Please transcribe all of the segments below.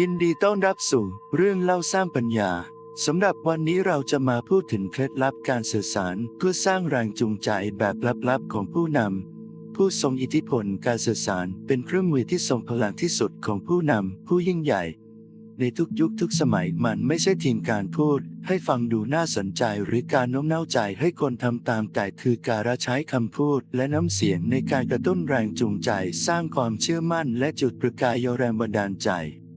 ยินดีต้อนรับสู่เรื่องเล่าสร้างปัญญาสำหรับวันนี้เราจะมาพูดถึงเคล็ดลับการสื่อสาร เพื่อสร้างแรงจูงใจแบบลับๆของผู้นำผู้ทรงอิทธิพลการสื่อสารเป็นเครื่องมือที่ทรงพลังที่สุดของผู้นำผู้ยิ่งใหญ่ ในทุกยุคทุกสมัยมันไม่ใช่ทีมการพูด ให้ฟังดูน่าสนใจหรือการโน้มน้าวใจให้คนทำตามแต่คือการใช้คำพูด และน้ำเสียงในการกระตุ้นแรงจูงใจ สร้างความเชื่อมั่น และจุดประกายแรงบันดาลใจ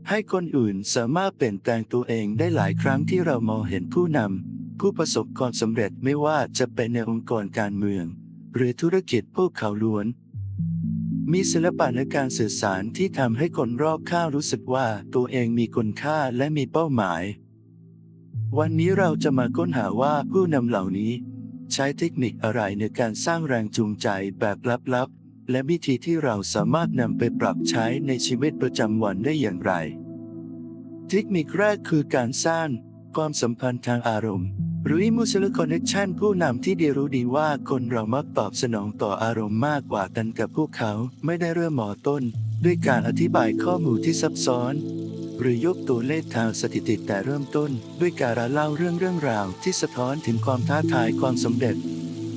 ให้คนอื่นสามารถเปลี่ยนแปลงตัวเองได้หลายครั้งที่เรามองเห็นผู้นำผู้ประสบความสำเร็จไม่ว่าจะเป็นในองค์กรการเมือง หรือธุรกิจพวกเขาล้วน มีศิลปะในการสื่อสารที่ทำให้คนรอบข้างรู้สึกว่าตัวเองมีคุณค่าและมีเป้าหมาย วันนี้เราจะมาค้นหาว่าผู้นำเหล่านี้ ใช้เทคนิคอะไรในการสร้างแรงจูงใจแบบลับๆและวิธีที่เราสามารถนำไปปรับใช้ในชีวิตประจำวันได้อย่างไร เทคนิคแรกคือการสร้างความสัมพันธ์ทางอารมณ์ หรือ emotional connection ผู้นำที่ดีรู้ดีว่าคนเรามักตอบสนองต่ออารมณ์มากกว่ากันกับพวกเขาไม่ได้เริ่มหมอต้น ด้วยการอธิบายข้อมูลที่ซับซ้อน หรือยกตัวเลขทางสถิติแต่เริ่มต้น ด้วยการเล่าเรื่องเรื่องราวที่สะท้อนถึงความท้าทายความสำเร็จ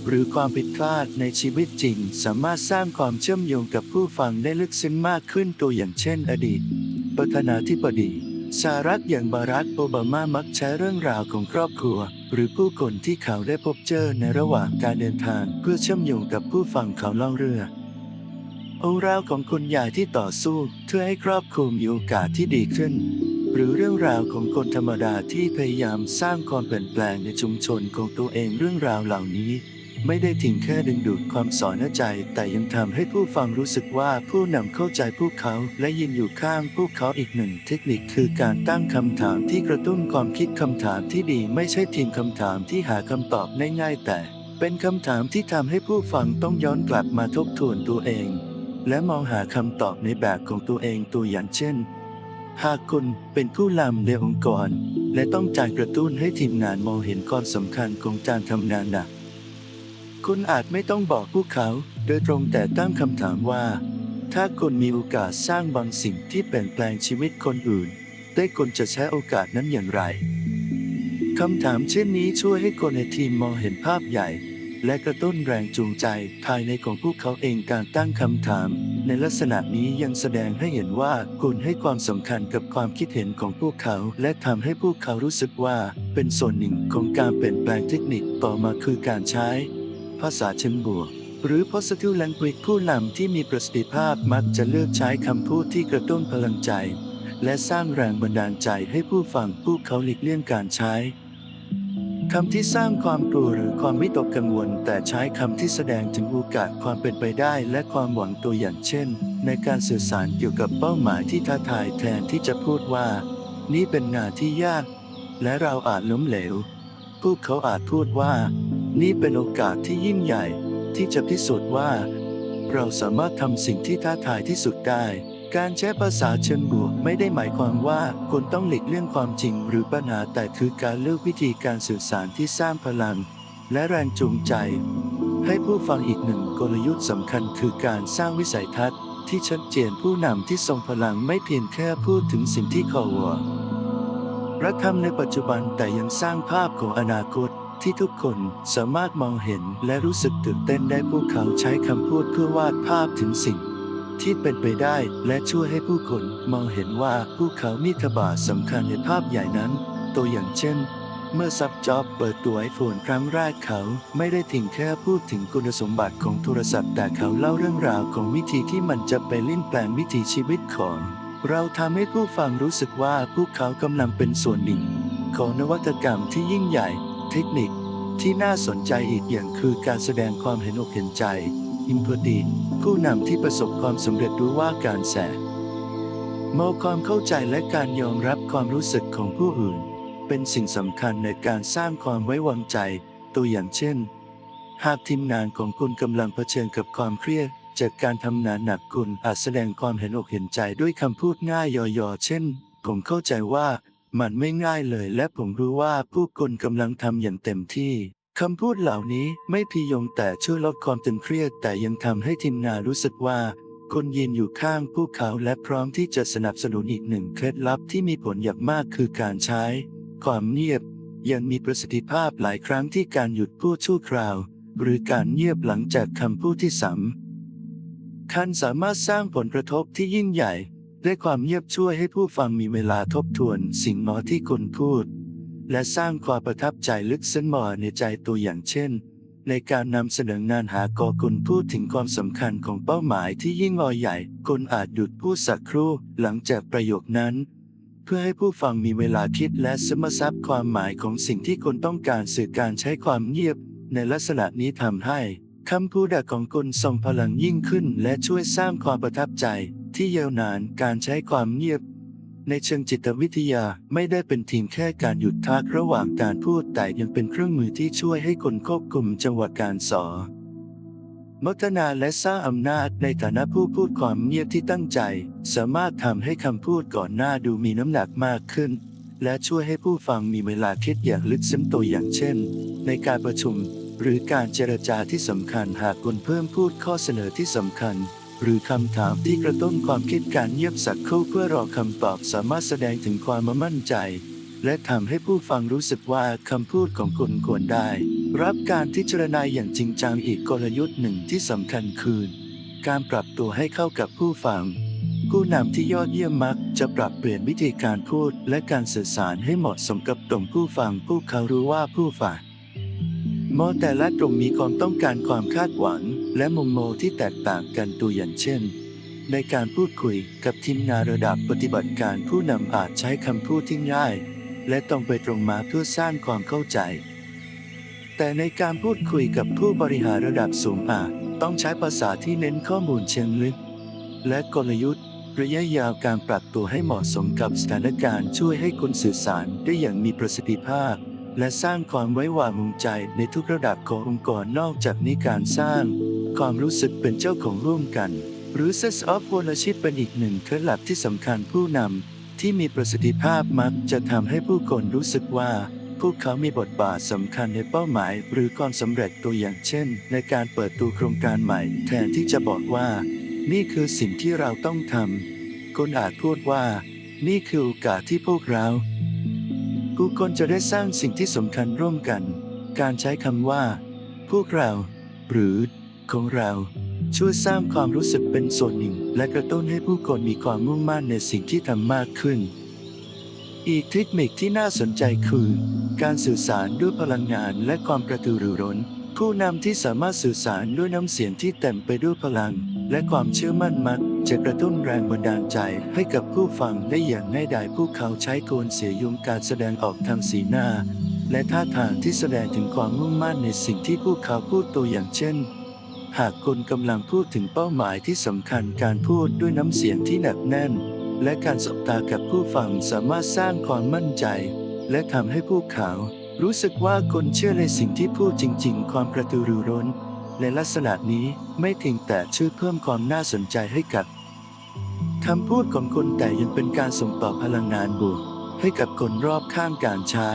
หรือความผิดพลาดในชีวิตจริง สามารถสร้างความเชื่อมโยงกับผู้ฟังได้ลึกซึ้งมากขึ้นตัวอย่างเช่น อดีตประธานาธิบดี สหรัฐอย่างบารักโอบามามักใช้เรื่องราวของครอบครัว หรือผู้คนที่เขาได้พบเจอในระหว่างการเดินทางเพื่อเชื่อมโยงกับผู้ฟังเขาเล่าเรื่องโอราวของคุณยายที่ต่อสู้เพื่อให้ครอบครัวมีโอกาสที่ดีขึ้น หรือเรื่องราวของคนธรรมดาที่พยายามสร้างความเปลี่ยนแปลงในชุมชนของตัวเองเรื่องราวเหล่านี้ ไม่ได้ทิ้งแค่ดึงดูดความสอนใจ แต่ยังทำให้ผู้ฟังรู้สึกว่าผู้นำเข้าใจพวกเขา และยืนอยู่ข้างพวกเขาอีกหนึ่ง เทคนิคคือการตั้งคำถามที่กระตุ้นความคิดคำถามที่ดี ไม่ใช่ทิ้งคำถามที่หาคำตอบง่ายๆแต่ เป็นคำถามที่ทำให้ผู้ฟังต้องย้อนกลับมาทบทวนตัวเอง และมองหาคำตอบในแบบของตัวเองตัวอย่างเช่น หากคุณเป็นผู้นำในองค์กร และต้องการกระตุ้นให้ทีมงานมองเห็นความสำคัญของการทำงานหนัก คุณอาจไม่ต้องบอกพวกเขา โดยตรงแต่ตั้งคำถามว่า ถ้าคุณมีโอกาสสร้างบางสิ่งที่เปลี่ยนแปลงชีวิตคนอื่น ได้คุณจะใช้โอกาสนั้นอย่างไรคำถามเช่นนี้ช่วยให้คนในทีมมองเห็นภาพใหญ่ และกระตุ้นแรงจูงใจภายในของพวกเขาเองการตั้งคำถาม ในลักษณะนี้ยังแสดงให้เห็นว่าคุณให้ความสำคัญกับความคิดเห็นของพวกเขา และทำให้พวกเขารู้สึกว่า เป็นส่วนหนึ่งของการเปลี่ยนแปลงเทคนิคต่อมาคือการใช้ ภาษาเชิงบวก หรือ positive language ผู้นำที่มีประสิทธิภาพมักจะเลือกใช้คำพูดที่กระตุ้นพลังใจ และสร้างแรงบันดาลใจให้ผู้ฟังผู้เขาหลีกเลี่ยงการใช้คำที่สร้างความกลัวหรือความวิตกกังวล แต่ใช้คำที่แสดงถึงโอกาสความเป็นไปได้และความหวังตัวอย่างเช่น ในการสื่อสารเกี่ยวกับเป้าหมายที่ท้าทายแทนที่จะพูดว่า นี่เป็นงานที่ยาก และเราอาจล้มเหลว พวกเขาอาจพูดว่า นี่เป็นโอกาสที่ยิ่งใหญ่ที่จะพิสูจน์ว่า เราสามารถทำสิ่งที่ท้าทายที่สุดได้ การใช้ภาษาเชิงบวกไม่ได้หมายความว่าคุณต้องหลีกเลี่ยงความจริงหรือปัญหาแต่คือการเลือกวิธีการสื่อสารที่สร้างพลัง และแรงจูงใจ ให้ผู้ฟังอีกหนึ่งกลยุทธ์สำคัญคือการสร้างวิสัยทัศน์ ที่ชัดเจนผู้นำที่ทรงพลังไม่เพียงแค่พูดถึงสิ่งที่เขาหวังรักทำในปัจจุบันแต่ยังสร้างภาพของอนาคต ที่ทุกคนสามารถมองเห็นและรู้สึกตื่นเต้นได้พวกเขาใช้คำพูดเพื่อวาดภาพถึงสิ่ง ที่เป็นไปได้และช่วยให้ผู้คนมองเห็นว่าพวกเขามีทบาทสำคัญในภาพใหญ่นั้น ตัวอย่างเช่น เมื่อซับจ็อบเปิดตัวไอโฟนครั้งแรกเขาไม่ได้ทิ้งแค่พูดถึงคุณสมบัติของโทรศัพท์ แต่เขาเล่าเรื่องราวของวิธีที่มันจะไปลิ้นแปลงวิถีชีวิตของ เราทำให้ผู้ฟังรู้สึกว่าพวกเขากำลังเป็นส่วนหนึ่งของนวัตกรรมที่ยิ่งใหญ่ เทคนิค ที่น่าสนใจอีกอย่างคือการแสดงความเห็นอกเห็นใจ อิมพ t ตีผู้นำที่ประสบความสำเร็จรู้ว่าการแสมองความเข้าใจและการยอมรับความรู้สึกของผู้อื่น เป็นสิ่งสำคัญในการสร้างความไว้วางใจ ตัวอย่างเช่น หากทีมงานของคุณกำลังเผชิญกับความเครียดจากการทำงานหนักคุณอาจแสดงความเห็นอกเห็นใจด้วยคำพูดง่ายย่อๆเช่น ผมเข้าใจว่า มันไม่ง่ายเลยและผมรู้ว่าผู้คนกำลังทำอย่างเต็มที่คำพูดเหล่านี้ไม่เพียงแต่ช่วยลดความตึงเครียด แต่ยังทำให้ทีมงานรู้สึกว่า คนยืนอยู่ข้างพวกเขาและพร้อมที่จะสนับสนุนอีกหนึ่งเคล็ดลับที่มีผลอย่างมากคือการใช้ ความเงียบ ยังมีประสิทธิภาพหลายครั้งที่การหยุดพูดชั่วคราว หรือการเงียบหลังจากคำพูดที่สำคัญสามารถสร้างผลกระทบที่ยิ่งใหญ่ ด้วยความเงียบช่วยให้ผู้ฟังมีเวลาทบทวนสิ่งหมอที่คุณพูด และสร้างความประทับใจลึกซึ้งหมอในใจตัวอย่างเช่น ในการนำเสนองานหากอคุณพูดถึงความสำคัญของเป้าหมายที่ยิ่งอใหญ่คุณอาจหยุดพูดสักครู่หลังจากประโยคนั้น เพื่อให้ผู้ฟังมีเวลาคิดและซึมซับความหมายของสิ่งที่คุณต้องการสื่อการใช้ความเงียบ ในลักษณะนี้ทำให้คำพูดของคุณทรงพลังยิ่งขึ้นและช่วยสร้างความประทับใจ ที่ยาวนานการใช้ความเงียบ ในเชิงจิตวิทยาไม่ได้เป็นทีมแค่การหยุดทักระหว่างการพูดแต่ยังเป็นเครื่องมือที่ช่วยให้คนควบคุมจังหวะการสอมัฒนาและสร้างอำนาจในฐานะผู้พูดความเงียบที่ตั้งใจ สามารถทำให้คำพูดก่อนหน้าดูมีน้ำหนักมากขึ้น และช่วยให้ผู้ฟังมีเวลาคิดอย่างลึกซึ้งตัวอย่างเช่น ในการประชุม หรือการเจรจาที่สำคัญหากคุณเพิ่มพูดข้อเสนอที่สำคัญ หรือคำถามที่กระตุ้นความคิดการเงียบสักครู่เพื่อรอคำตอบสามารถแสดงถึงความมั่นใจ และทำให้ผู้ฟังรู้สึกว่าคำพูดของคุณควรได้ รับการพิจารณาอย่างจริงจังอีกกลยุทธ์หนึ่งที่สำคัญคือ การปรับตัวให้เข้ากับผู้ฟัง ผู้นำที่ยอดเยี่ยมมักจะปรับเปลี่ยนวิธีการพูดและการสื่อสารให้เหมาะสมกับตรงผู้ฟังผู้เขารู้ว่าผู้ฟังมอแต่ละตรงมีความต้องการความคาดหวัง และมุมมองที่แตกต่างกันตัวอย่างเช่น ในการพูดคุยกับทีมงานระดับปฏิบัติการผู้นำอาจใช้คำพูดที่ง่าย และตรงไปตรงมาเพื่อสร้างความเข้าใจ แต่ในการพูดคุยกับผู้บริหารระดับสูงอาจต้องใช้ภาษาที่เน้นข้อมูลเชิงลึก และกลยุทธ์ระยะยาวการปรับตัวให้เหมาะสมกับสถานการณ์ช่วยให้คุณสื่อสารได้อย่างมีประสิทธิภาพ และสร้างความไว้วางใจในทุกระดับขององค์กรนอกจากนี้การสร้าง ความรู้สึกเป็นเจ้าของร่วมกัน หรือ sense of ownership เป็นอีกหนึ่งเคล็ดลับที่สำคัญผู้นำที่มีประสิทธิภาพมักจะทำให้ผู้คนรู้สึกว่าพวกเขามีบทบาทสำคัญในเป้าหมาย หรือความสำเร็จตัวอย่างเช่น ในการเปิดตัวโครงการใหม่ แทนที่จะบอกว่า นี่คือสิ่งที่เราต้องทำคนอาจพูดว่า นี่คือโอกาสที่พวกเราผู้คนจะได้สร้างสิ่งที่สำคัญร่วมกัน การใช้คำว่า พวกเรา หรือ ของเรา ช่วยสร้างความรู้สึกเป็นส่วนหนึ่ง และกระตุ้นให้ผู้คนมีความมุ่งมั่นในสิ่งที่ทำมากขึ้น อีกเทคนิคที่น่าสนใจคือ การสื่อสารด้วยพลังงานและความกระตือรือร้น ผู้นำที่สามารถสื่อสารด้วยน้ำเสียงที่เต็มไปด้วยพลัง และความเชื่อมั่นมักจะกระตุ้นแรงบันดาลใจให้กับผู้ฟังได้อย่างง่ายดายผู้เขาใช้โกนเสียยุงการแสดงออกทางสีหน้า และท่าทางที่แสดงถึงความมุ่งมั่นในสิ่งที่ผู้เขาพูดตัวอย่างเช่น หากคุณกำลังพูดถึงเป้าหมายที่สำคัญการพูดด้วยน้ำเสียงที่หนักแน่น และการสบตากับผู้ฟังสามารถสร้างความมั่นใจ และทำให้ผู้เขารู้สึกว่าคนเชื่อในสิ่งที่พูดจริง ๆ ความกระตือรือร้น ในลักษณะนี้ไม่เพียงแต่ช่วยเพิ่มความน่าสนใจให้กับคำพูดของคนแต่ยังเป็นการส่งต่อพลังงานบวก ให้กับคนรอบข้างการใช้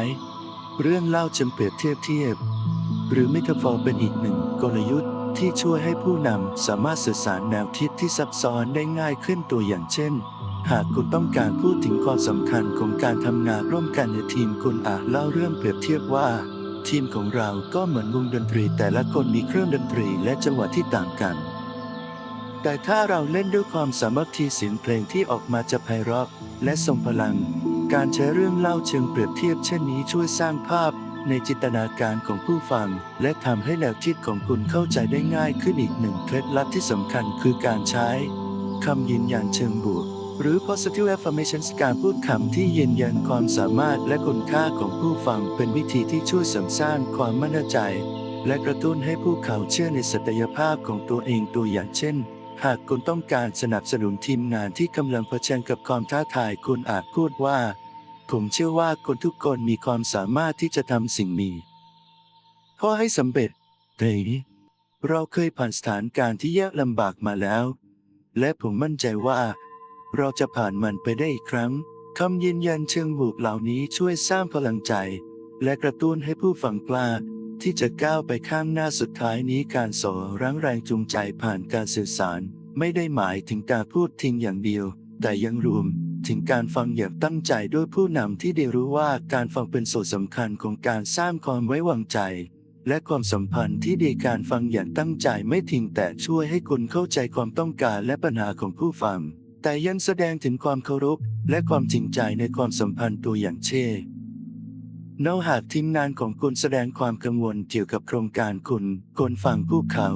เรื่องเล่าจำเปรียบเทียบเทียบ หรือไมิทฟอร์เป็นอีกหนึ่งกลยุทธ์ ที่ช่วยให้ผู้นำสามารถสื่อสารแนวคิดที่ซับซ้อนได้ง่ายขึ้นตัวอย่างเช่น หากคุณต้องการพูดถึงความสำคัญของการทำงานร่วมกันในทีมคุณอาจเล่าเรื่องเปรียบเทียบว่า ทีมของเราก็เหมือนวงดนตรี แต่ละคนมีเครื่องดนตรีและจังหวะที่ต่างกัน แต่ถ้าเราเล่นด้วยความสามัคคีเสียงเพลงที่ออกมาจะไพเราะและทรงพลัง การใช้เรื่องเล่าเชิงเปรียบเทียบเช่นนี้ช่วยสร้างภาพ ในจินตนาการของผู้ฟัง และทำให้แนวคิดของคุณเข้าใจได้ง่ายขึ้นอีกหนึ่งเคล็ดลับที่สำคัญคือการใช้คำยืนยันเชิงบวก หรือ positive affirmations การพูดคำที่ยืนยันความสามารถและคุณค่าของผู้ฟังเป็นวิธีที่ช่วยเสริมสร้างความมั่นใจ และกระตุ้นให้ผู้เขาเชื่อในศักยภาพของตัวเองตัวอย่างเช่นหากคุณต้องการสนับสนุนทีมงานที่กำลังเผชิญกับความท้าทายคุณอาจพูดว่า ผมเชื่อว่าคนทุกคนมีความสามารถที่จะทำสิ่งนี้เพราะให้สำเร็จเฮ้ยเราเคยผ่านสถานการณ์ที่ยากลำบากมาแล้ว และผมมั่นใจว่า เราจะผ่านมันไปได้อีกครั้งคำยืนยันเชิงบวกเหล่านี้ช่วยสร้างพลังใจ และกระตุ้นให้ผู้ฟังกล้าที่จะก้าวไปข้างหน้าสุดท้ายนี้การสอรั้งแรงจูงใจผ่านการสื่อสาร ไม่ได้หมายถึงการพูดทิ้งอย่างเดียว แต่ยังรวม ถึงการฟังอย่างตั้งใจด้วยผู้นำที่ได้รู้ว่าการฟังเป็นส่วนสำคัญของการสร้างความไว้วางใจ และความสัมพันธ์ที่ดีการฟังอย่างตั้งใจไม่ทิ้งแต่ช่วยให้คุณเข้าใจความต้องการและปัญหาของผู้ฟัง แต่ยังแสดงถึงความเคารพและความจริงใจในความสัมพันธ์ตัวอย่างเช่นนอกหากทีมงานของคุณแสดงความกังวลเกี่ยวกับโครงการคุณควรฟังผู้เขา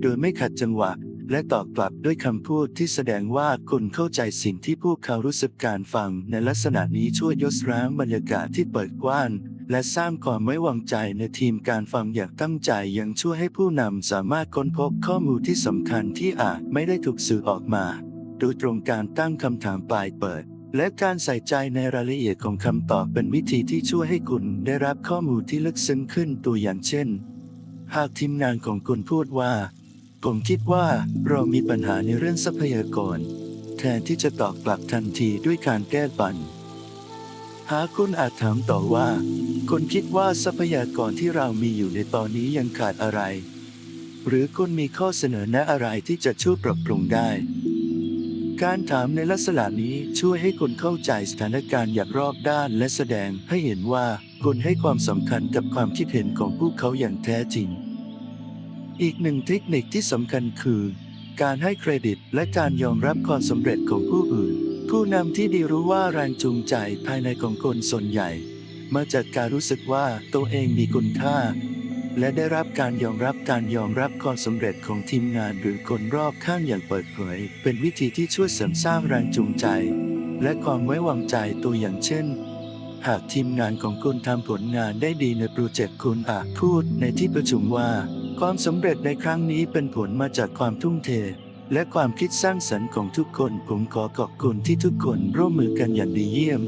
โดยไม่ขัดจังหวะ และตอบกลับด้วยคำพูดที่แสดงว่าคุณเข้าใจสิ่งที่พวกเขารู้สึกการฟังในลักษณะนี้ช่วยยศร้างบรรยากาศที่เปิดกว้างและสร้างความไว้วางใจในทีมการฟังอย่างตั้งใจยังช่วยให้ผู้นำสามารถค้นพบข้อมูลที่สำคัญที่อาจไม่ได้ถูกสื่อออกมา โดยตรงการตั้งคำถามปลายเปิด และการใส่ใจในรายละเอียดของคำตอบเป็นวิธีที่ช่วยให้คุณได้รับข้อมูลที่ลึกซึ้งขึ้นตัวอย่างเช่น หากทีมงานของคุณพูดว่า ผมคิดว่าเรามีปัญหาในเรื่องทรัพยากร แทนที่จะตอบกลับทันทีด้วยการแก้ปัญหาคุณอาจถามต่อว่า คุณคิดว่าทรัพยากรที่เรามีอยู่ในตอนนี้ยังขาดอะไร หรือคุณมีข้อเสนอแนะอะไรที่จะช่วยปรับปรุงได้ การถามในลักษณะนี้ช่วยให้คุณเข้าใจสถานการณ์อย่างรอบด้านและแสดงให้เห็นว่าคุณให้ความสำคัญกับความคิดเห็นของพวกเขาอย่างแท้จริง อีกหนึ่งเทคนิคที่สำคัญคือ การให้เครดิตและการยอมรับความสำเร็จของผู้อื่น ผู้นำที่ดีรู้ว่าแรงจูงใจภายในของคนส่วนใหญ่ มาจากการรู้สึกว่าตัวเองมีคุณค่า และได้รับการยอมรับการยอมรับความสำเร็จของทีมงานหรือคนรอบข้างอย่างเปิดเผย เป็นวิธีที่ช่วยเสริมสร้างแรงจูงใจ และความไว้วางใจตัวอย่างเช่นหากทีมงานของคุณทำผลงานได้ดีในโปรเจกต์คุณอาจพูดในที่ประชุมว่า ความสำเร็จในครั้งนี้เป็นผลมาจากความทุ่มเท และความคิดสร้างสรรค์ของทุกคน ผมขอขอบคุณที่ทุกคนร่วมมือกันอย่างดีเยี่ยม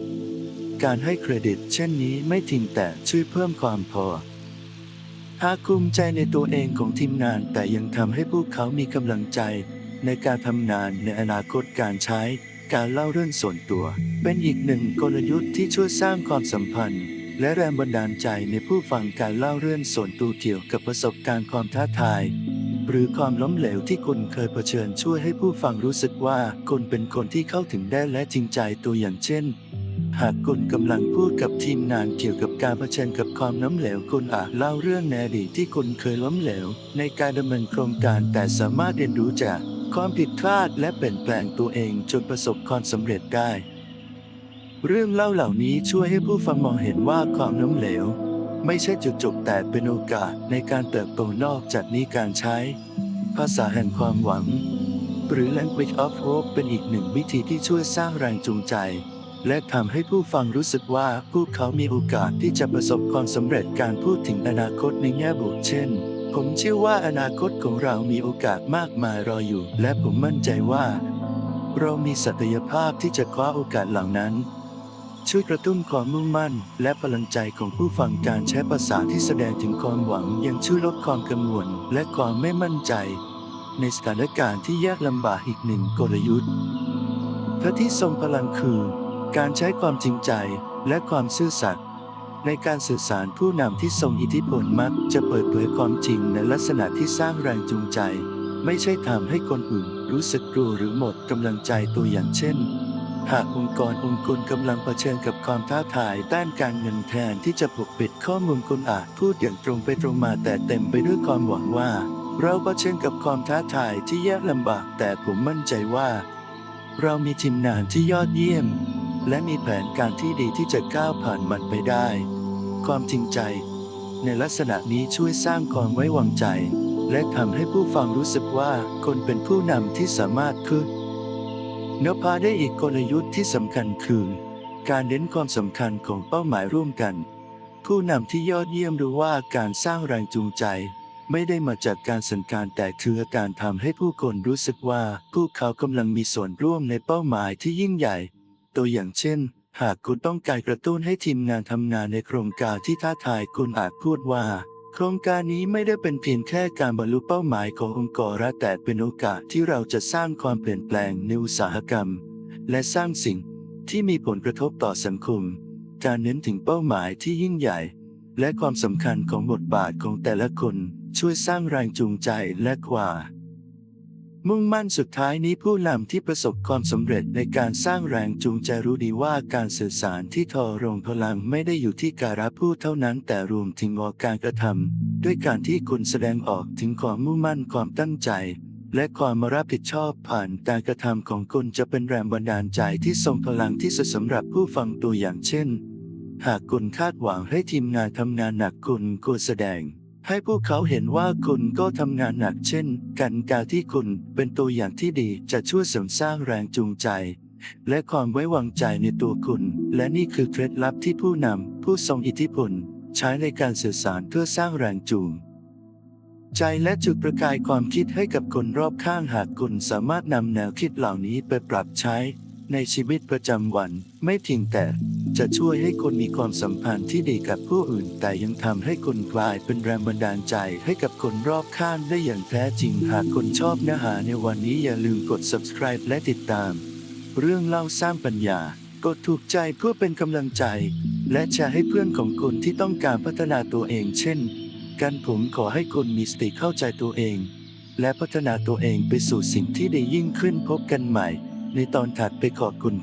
การให้เครดิต เช่นนี้ไม่ทิ้งแต่ช่วยเพิ่มความพอหากภูมิใจในตัวเองของทีมงานแต่ยังทำให้พวกเขามีกำลังใจ ในการทำงานในอนาคตการใช้ การเล่าเรื่องส่วนตัว เป็นอีกหนึ่งกลยุทธ์ที่ช่วยสร้างความสัมพันธ์ และแรงบันดาลใจในผู้ฟังการเล่าเรื่องส่วนตัวเกี่ยวกับประสบการณ์ความท้าทาย หรือความล้มเหลวที่คุณเคยเผชิญช่วยให้ผู้ฟังรู้สึกว่าคุณเป็นคนที่เข้าถึงได้และจริงใจตัวอย่างเช่น หากคุณกำลังพูดกับทีมงานเกี่ยวกับการเผชิญกับความล้มเหลวคุณอาจเล่าเรื่องในอดีตที่คุณเคยล้มเหลว ในการดำเนินโครงการแต่สามารถเรียนรู้จากความผิดพลาดและเปลี่ยนแปลงตัวเองจนประสบความสำเร็จได้ เรื่องเล่าเหล่านี้ช่วยให้ผู้ฟังมองเห็นว่าความล้มเหลว ไม่ใช่จุดจบแต่เป็นโอกาสในการเติบโตนอกจากนี้การใช้ ภาษาแห่งความหวัง หรือ language of hope เป็นอีกหนึ่งวิธีที่ช่วยสร้างแรงจูงใจ และทำให้ผู้ฟังรู้สึกว่าพวกเขามีโอกาสที่จะประสบความสำเร็จการพูดถึงอนาคตในแง่บวกเช่น ผมเชื่อว่าอนาคตของเรามีโอกาสมากมายรออยู่ และผมมั่นใจว่า เรามีศักยภาพที่จะคว้าโอกาสเหล่านั้น ช่วยกระตุ้นความมุ่งมั่น และพลังใจของผู้ฟังการใช้ภาษาที่แสดงถึงความหวังยังช่วยลดความกังวลและความไม่มั่นใจ ในสถานการณ์ที่ยากลำบากอีกหนึ่งกลยุทธ์พระที่ทรงพลังคือ การใช้ความจริงใจและความซื่อสัตย์ในการสื่อสารผู้นำที่ทรงอิทธิพลมักจะเปิดเผยความจริงในลักษณะที่สร้างแรงจูงใจ ไม่ใช่ทำให้คนอื่นรู้สึกกลัวหรือหมดกำลังใจตัวอย่างเช่น หากองค์กรองค์กรกำลังเผชิญกับความท้าทายด้านการเงินแทนที่จะปกปิดข้อมูลคุณอาจพูดอย่างตรงไปตรงมาแต่เต็มไปด้วยความหวังว่า เราเผชิญกับความท้าทายที่ยากลำบากแต่ผมมั่นใจว่า เรามีทีมงานที่ยอดเยี่ยม และมีแผนการที่ดีที่จะก้าวผ่านมันไปได้ ความจริงใจ ในลักษณะนี้ช่วยสร้างความไว้วางใจ และทำให้ผู้ฟังรู้สึกว่าคนเป็นผู้นำที่สามารถคือ นพาได้อีกกลยุทธ์ที่สำคัญคือ การเน้นความสำคัญของเป้าหมายร่วมกัน ผู้นำที่ยอดเยี่ยมรู้ว่าการสร้างแรงจูงใจ ไม่ได้มาจากการสังการแต่คือการทำให้ผู้คนรู้สึกว่า พวกเขากำลังมีส่วนร่วมในเป้าหมายที่ยิ่งใหญ่ ตัวอย่างเช่น หากคุณต้องการกระตุ้นให้ทีมงานทำงานในโครงการที่ท้าทายคุณอาจพูดว่า ครงการนี้ไม่ได้เป็นเพียงแค่การบรรลุเป้าหมายขององค์กรแต่เป็นโอกาสที่เราจะสร้างความเปลี่ยนแปลงในอุตสาหกรรม และสร้างสิ่งที่มีผลกระทบต่อสังคม การเน้นถึงเป้าหมายที่ยิ่งใหญ่ และความสำคัญของบทบาทของแต่ละคนช่วยสร้างแรงจูงใจและกว่า มุ่งมั่นสุดท้ายนี้ผู้นำที่ประสบความสำเร็จในการสร้างแรงจูงใจรู้ดีว่าการสื่อสารที่ทอรงพลังไม่ได้อยู่ที่การรับพูดเท่านั้น แต่รวมถึงการกระทำด้วยการที่คุณแสดงออกถึงความมุ่งมั่นความตั้งใจ และความมารับผิดชอบผ่านการกระทำของคุณจะเป็นแรงบันดาลใจที่ทรงพลังที่สุดสำหรับผู้ฟังตัวอย่างเช่น หากคุณคาดหวังให้ทีมงานทำงานหนักคุณควรแสดง ให้พวกเขาเห็นว่าคุณก็ทำงานหนักเช่น กันการที่คุณเป็นตัวอย่างที่ดีจะช่วยเสริมสร้างแรงจูงใจ และความไว้วางใจในตัวคุณ และนี่คือเคล็ดลับที่ผู้นำผู้ทรงอิทธิพล ใช้ในการสื่อสารเพื่อสร้างแรงจูง ใจและจุดประกายความคิดให้กับคนรอบข้างหากคุณสามารถนำแนวคิดเหล่านี้ไปปรับใช้ ในชีวิตประจำวันไม่เพียงแต่จะช่วยให้คุณมีความสัมพันธ์ที่ดีกับผู้อื่น แต่ยังทำให้คุณกลายเป็นแรงบันดาลใจให้กับคนรอบข้างได้อย่างแท้จริงหากคุณชอบเนื้อหาในวันนี้อย่าลืมกด subscribe และติดตาม เรื่องเล่าสร้างปัญญากดถูกใจเพื่อเป็นกำลังใจ และแชร์ให้เพื่อนของคุณที่ต้องการพัฒนาตัวเอง เช่นกันผมขอให้คุณมีสติเข้าใจตัวเอง และพัฒนาตัวเองไปสู่สิ่งที่ดียิ่งขึ้นพบกันใหม่ ในตอนถัดไปขอบคุณ